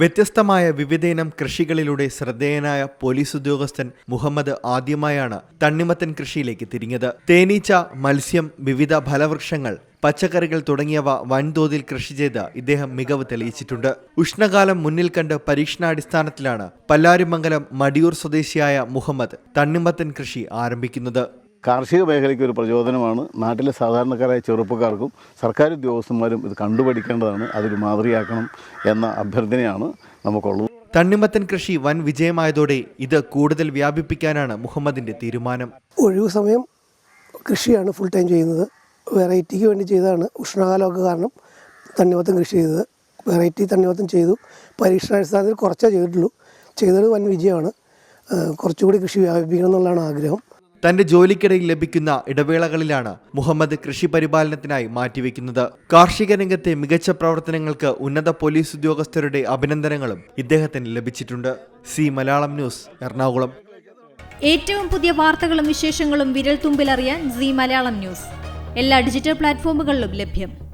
വ്യത്യസ്തമായ വിവിധയിനം കൃഷികളിലൂടെ ശ്രദ്ധേയനായ പോലീസ് ഉദ്യോഗസ്ഥൻ മുഹമ്മദ് ആദ്യമായാണ് തണ്ണിമത്തൻ കൃഷിയിലേക്ക് തിരിഞ്ഞത്. തേനീച്ച മത്സ്യം വിവിധ ഫലവൃക്ഷങ്ങൾ പച്ചക്കറികൾ തുടങ്ങിയവ വൻതോതിൽ കൃഷി ചെയ്ത് ഇദ്ദേഹം മികവ് തെളിയിച്ചിട്ടുണ്ട്. ഉഷ്ണകാലം മുന്നിൽ കണ്ട് പരീക്ഷണാടിസ്ഥാനത്തിലാണ് പല്ലാരിമംഗലം മടിയൂർ സ്വദേശിയായ മുഹമ്മദ് തണ്ണിമത്തൻ കൃഷി ആരംഭിക്കുന്നത്. കാർഷിക മേഖലയ്ക്ക് ഒരു പ്രചോദനമാണ്. നാട്ടിലെ സാധാരണക്കാരായ ചെറുപ്പക്കാർക്കും സർക്കാർ ഉദ്യോഗസ്ഥന്മാരും ഇത് കണ്ടുപഠിക്കേണ്ടതാണ്. അതൊരു മാതൃകയാക്കണം എന്ന അഭ്യർത്ഥനയാണ് നമുക്കുള്ളത്. തണ്ണിമത്തൻ കൃഷി വൻ വിജയമായതോടെ ഇത് കൂടുതൽ വ്യാപിപ്പിക്കാനാണ് മുഹമ്മദിന്റെ തീരുമാനം. ഒഴിവ് സമയം കൃഷിയാണ് ഫുൾ ടൈം ചെയ്യുന്നത്. വെറൈറ്റിക്ക് വേണ്ടി ചെയ്തതാണ്. ഉഷ്ണകാലമൊക്കെ കാരണം തണ്ണിമത്തം കൃഷി ചെയ്തത്. വെറൈറ്റി തണ്ണിമത്തം ചെയ്തു. പരീക്ഷണാടിസ്ഥാനത്തിൽ കുറച്ചേ ചെയ്തിട്ടുള്ളൂ. ചെയ്തത് വൻ വിജയമാണ്. കുറച്ചുകൂടി കൃഷി വ്യാപിപ്പിക്കണം എന്നുള്ളതാണ് ആഗ്രഹം. തന്റെ ജോലിക്കിടയിൽ ലഭിക്കുന്ന ഇടവേളകളിലാണ് മുഹമ്മദ് കൃഷി പരിപാലനത്തിനായി മാറ്റിവെക്കുന്നത്. കാർഷിക രംഗത്തെ മികച്ച പ്രവർത്തനങ്ങൾക്ക് ഉന്നത പോലീസ് ഉദ്യോഗസ്ഥരുടെ അഭിനന്ദനങ്ങളും ഇദ്ദേഹത്തിന് ലഭിച്ചിട്ടുണ്ട്. C Malayalam news Ernakulam. ഏറ്റവും പുതിയ വാർത്തകളും വിശേഷങ്ങളും വിരൽ തുമ്പിലറിയാൻ സി മലയാളം ന്യൂസ്. എല്ലാ ഡിജിറ്റൽ പ്ലാറ്റ്ഫോമുകളിലും ലഭ്യം.